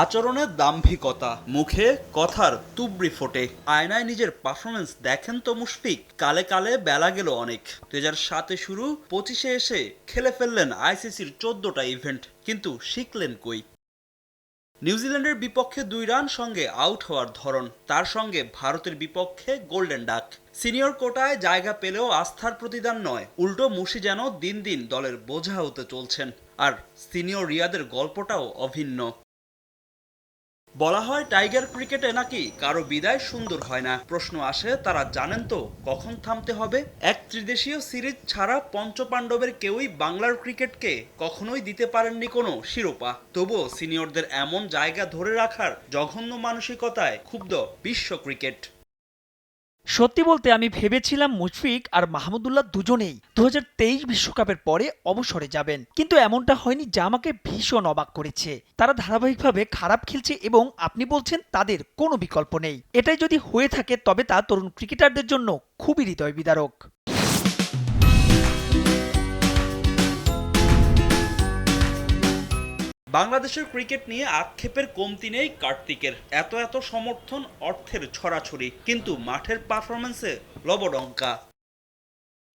আচরণের দাম্ভিকতা, মুখে কথার তুবড়ি ফোটে। আয়নায় নিজের পারফরমেন্স দেখেন তো মুশফিক। কালে কালে বেলা গেল অনেক। দু হাজার সাতে শুরু, পঁচিশে এসে খেলে ফেললেন আইসিসির চোদ্দটা ইভেন্ট কিন্তু শিখলেন কই? নিউজিল্যান্ডের বিপক্ষে দুই রান সঙ্গে আউট হওয়ার ধরন। তার সঙ্গে ভারতের বিপক্ষে গোল্ডেন ডাক সিনিয়র কোটায় জায়গা পেলেও আস্থার প্রতিদান নয়। উল্টো মুশি যেন দিন দিন দলের বোঝা হতে চলছেন। আর সিনিয়র রিয়াদের গল্পটাও অভিন্ন। বলা হয় টাইগার ক্রিকেটে নাকি কারও বিদায় সুন্দর হয় না। প্রশ্ন আসে, তারা জানেন তো কখন থামতে হবে? এক ত্রিদেশীয় সিরিজ ছাড়া পঞ্চপাণ্ডবের কেউই বাংলার ক্রিকেটকে কখনোই দিতে পারেননি কোনো শিরোপা। তবুও সিনিয়রদের এমন জায়গা ধরে রাখার জঘন্য মানসিকতায় ক্ষুব্ধ বিশ্ব ক্রিকেট। সত্যি বলতে আমি ভেবেছিলাম মুশফিক আর মাহমুদুল্লাহ দুজনেই দু বিশ্বকাপের পরে অবসরে যাবেন। কিন্তু এমনটা হয়নি যা আমাকে ভীষণ অবাক করেছে। তারা ধারাবাহিকভাবে খারাপ খেলছে এবং আপনি বলছেন তাদের কোনো বিকল্প নেই। এটাই যদি হয়ে থাকে তবে তা তরুণ ক্রিকেটারদের জন্য খুবই হৃদয় বিদারক বাংলাদেশের ক্রিকেট নিয়ে আক্ষেপের কমতি নেই কার্তিকের। এত এত সমর্থন, অর্থের ছড়াছড়ি, কিন্তু মাঠের পারফরমেন্সে লবডঙ্কা।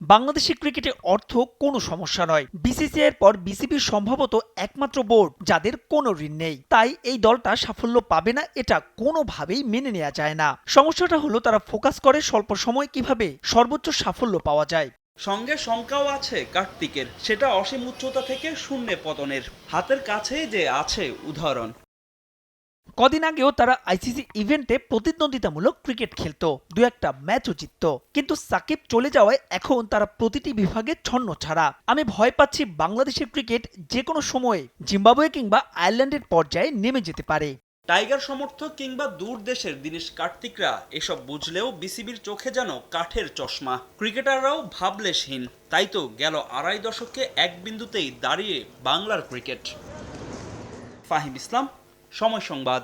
বাংলাদেশের ক্রিকেটে অর্থ কোনো সমস্যা নয়। বিসিসিআই পর বিসিবির সম্ভবত একমাত্র বোর্ড যাদের কোনো ঋণ নেই। তাই এই দলটা সাফল্য পাবে না এটা কোনোভাবেই মেনে নেওয়া যায় না। সমস্যাটা হলো তারা ফোকাস করে স্বল্প সময় কীভাবে সর্বোচ্চ সাফল্য পাওয়া যায়। সঙ্গে শঙ্কাও আছে কার্তিকের। সেটা অসীম উচ্চতা থেকে শূন্যে পতনের। হাতের কাছেই যে আছে উদাহরণ। কদিন আগেও তারা আইসিসি ইভেন্টে প্রতিদ্বন্দ্বিতামূলক ক্রিকেট খেলতো। দু একটা ম্যাচও জিতত। কিন্তু সাকিব চলে যাওয়ায় এখন তারা প্রতিটি বিভাগে ছন্ন ছাড়া। আমি ভয় পাচ্ছি বাংলাদেশের ক্রিকেট যে কোনো সময়ে জিম্বাবুয়ে কিংবা আয়ারল্যান্ডের পর্যায়ে নেমে যেতে পারে। টাইগার সমর্থক কিংবা দূর দেশের দিনেশ কার্তিকরা এসব বুঝলেও বিসিবির চোখে যেন কাঠের চশমা। ক্রিকেটাররাও ভাবলেশহীন। তাই তো গেল আড়াই দশকে এক বিন্দুতেই দাঁড়িয়ে বাংলার ক্রিকেট। ফাহিম ইসলাম, সময় সংবাদ।